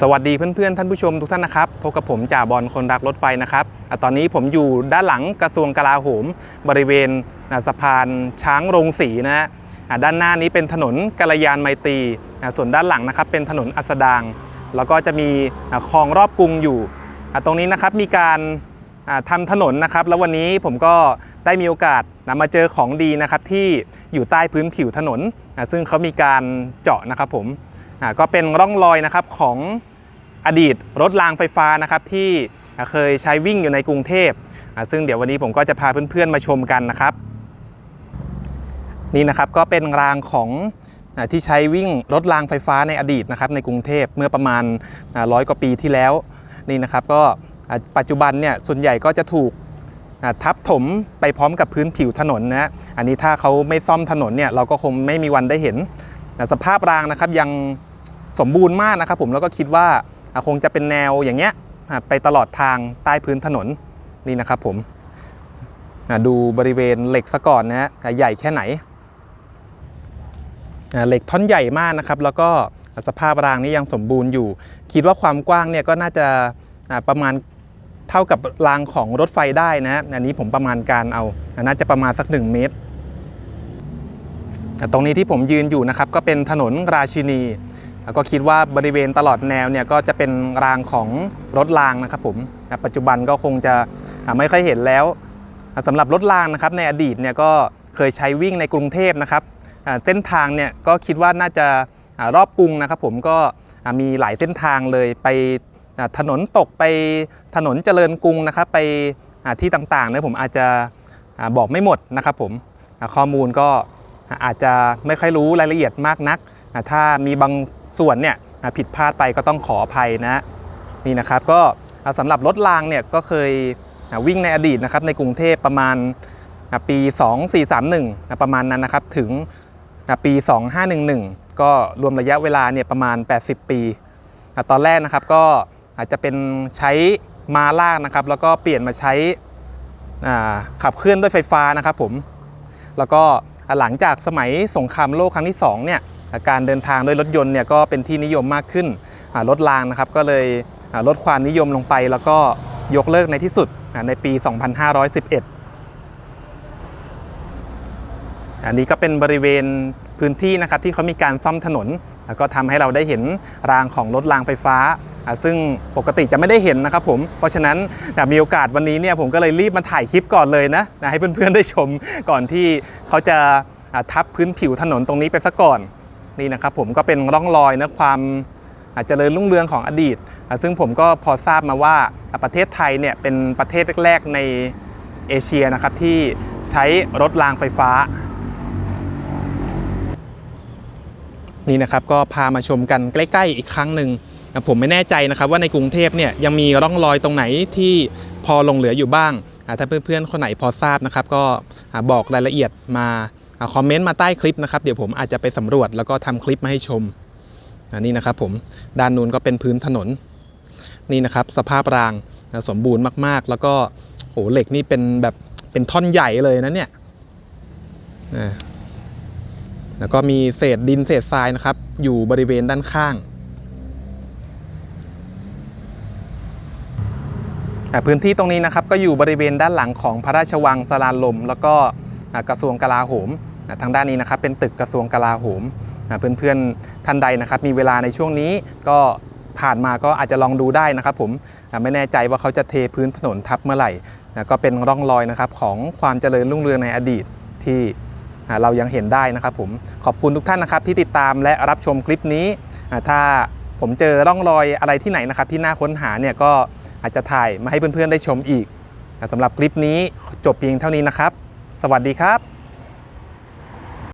สวัสดีเพื่อนๆ ท่านผู้ชมทุกท่านนะครับพบกับผมจ่าบอลคนรักรถไฟนะครับอตอนนี้ผมอยู่ด้านหลังกระทรวงกลาโหม บริเวณสะพานช้างโรงสีนะฮะด้านหน้านี้เป็นถนนกัลยาณไมตรีส่วนด้านหลังนะครับเป็นถนนอัสดาง แล้วก็จะมีคลองรอบกรุงอยู่ ตรงนี้นะครับมีการอะทำถนนนะครับ แล้ววันนี้ผมก็ได้มีโอกาสนะมาเจอของดีนะครับที่อยู่ใต้พื้นผิวถนน ซึ่งเขามีการเจาะนะครับผม ก็เป็นร่องรอยนะครับของอดีตรถรางไฟฟ้านะครับที่เคยใช้วิ่งอยู่ในกรุงเทพ ซึ่งเดี๋ยววันนี้ผมก็จะพาเพื่อนๆมาชมกันนะครับ นี่นะครับก็เป็นรางของที่ใช้วิ่งรถรางไฟฟ้าในอดีตนะครับในกรุงเทพเมื่อประมาณร้อยกว่าปีที่แล้วนี่นะครับก็ปัจจุบันเนี่ยส่วนใหญ่ก็จะถูกทับถมไปพร้อมกับพื้นผิวถนนนะอันนี้ถ้าเขาไม่ซ่อมถนนเนี่ยเราก็คงไม่มีวันได้เห็นสภาพรางนะครับยัง สมบูรณ์มากนะครับผมแล้วก็คิดว่าคงจะเป็นแนวอย่างเงี้ยไปตลอดทางใต้พื้นถนนนี่นะครับผมดูบริเวณเหล็กซะก่อนนะฮะใหญ่แค่ไหนเหล็กท่อนใหญ่มากนะครับ แล้วก็สภาพรางนี้ยังสมบูรณ์อยู่ คิดว่าความกว้างเนี่ยก็น่าจะประมาณเท่ากับรางของรถไฟได้นะอันนี้ผมประมาณการเอาน่าจะประมาณสัก 1 เมตร ตรงนี้ที่ผมยืนอยู่นะครับ ก็เป็นถนนราชินี แล้วก็คิดว่าบริเวณตลอดแนวเนี่ยก็จะเป็นรางของรถรางนะครับผมปัจจุบันก็คงจะไม่ค่อยเห็นแล้วสำหรับรถรางนะครับในอดีตเนี่ยก็เคยใช้วิ่งในกรุงเทพนะครับเส้นทางเนี่ยก็คิดว่าน่าจะรอบกรุงนะครับผมก็มีหลายเส้นทางเลยไปถนนตกไปถนนเจริญกรุงนะครับไปที่ต่างๆเนี่ยผมอาจจะบอกไม่หมดนะครับผมข้อมูลก็ อาจจะไม่ค่อยรู้รายละเอียดมากนัก ถ้ามีบางส่วนเนี่ยผิดพลาดไปก็ต้องขออภัยนะนี่นะครับก็สำหรับรถรางเนี่ยก็เคยวิ่งในอดีตนะครับในกรุงเทพประมาณอะปี 2431นะประมาณนั้นนะครับถึงอะปี 2511 ก็รวมระยะเวลาเนี่ยประมาณ 80 ปี ตอนแรกนะครับก็อาจจะเป็นใช้มาลากนะครับ แล้วก็เปลี่ยนมาใช้ขับเคลื่อนด้วยไฟฟ้านะครับผมแล้วก็ หลังจากสมัยสงครามโลกครั้งที่2เนี่ยการเดินทางด้วยรถยนต์เนี่ยก็เป็นที่นิยมมากขึ้นรถรางนะครับก็เลยลดความนิยมลงไป แล้วก็ยกเลิกในที่สุดในปี 2511 อันนี้ก็เป็นบริเวณ พื้นที่นะครับที่เขามีการซ่อมถนน แล้วก็ทำให้เราได้เห็นรางของรถรางไฟฟ้า ซึ่งปกติจะไม่ได้เห็นนะครับผมเพราะฉะนั้นมีโอกาสวันนี้เนี่ยผมก็เลยรีบมาถ่ายคลิปก่อนเลยนะให้เพื่อนๆได้ชมก่อนที่เขาจะทับพื้นผิวถนนตรงนี้ไปซะก่อนนี่นะครับผมก็เป็นร่องรอยนะความอาจจะเจริญรุ่งเรืองของอดีต ซึ่งผมก็พอทราบมาว่าประเทศไทยเนี่ยเป็นประเทศแรก ๆ ในเอเชียนะครับที่ใช้รถรางไฟฟ้า นี่นะครับก็พามาชมกันใกล้ ๆ อีกครั้งหนึ่งผมไม่แน่ใจนะครับว่าในกรุงเทพเนี่ยยังมีร่องรอยตรงไหนที่พอลงเหลืออยู่บ้าง ถ้าเพื่อนๆคนไหนพอทราบนะครับ ก็บอกรายละเอียดมาคอมเมนต์มาใต้คลิปนะครับ เดี๋ยวผมอาจจะไปสำรวจแล้วก็ทำคลิปมาให้ชมนนี้นะครับผมด้านนู้นก็เป็นพื้นถนนนี่นะครับสภาพรางสมบูรณ์มากๆ แล้วก็โอ้เหล็กนี่เป็นแบบเป็นท่อนใหญ่เลยนะเนี่ย แล้วก็มีเศษดินเศษทรายนะครับ อยู่บริเวณด้านข้างพื้นที่ตรงนี้นะครับก็อยู่บริเวณด้านหลังของพระราชวังสลานลม แล้วก็กระทรวงกลาโหมทางด้านนี้นะครับเป็นตึกกระทรวงกลาโหมอ่าเพื่อนๆท่านใดนะครับ มีเวลาในช่วงนี้ก็ผ่านมาก็อาจจะลองดูได้นะครับ ผมไม่แน่ใจว่าเขาจะเทพื้นถนนทับเมื่อไหร่ก็เป็นร่องรอยนะครับของความเจริญรุ่งเรืองในอดีตที่ เรายังเห็นได้นะครับผมขอบคุณทุกท่านนะครับที่ติดตามและรับชมคลิปนี้ ถ้าผมเจอร่องรอยอะไรที่ไหนนะครับที่น่าค้นหาเนี่ยก็อาจจะถ่ายมาให้เพื่อนๆได้ชมอีกสำหรับคลิปนี้จบเพียงเท่านี้นะครับ สวัสดีครับ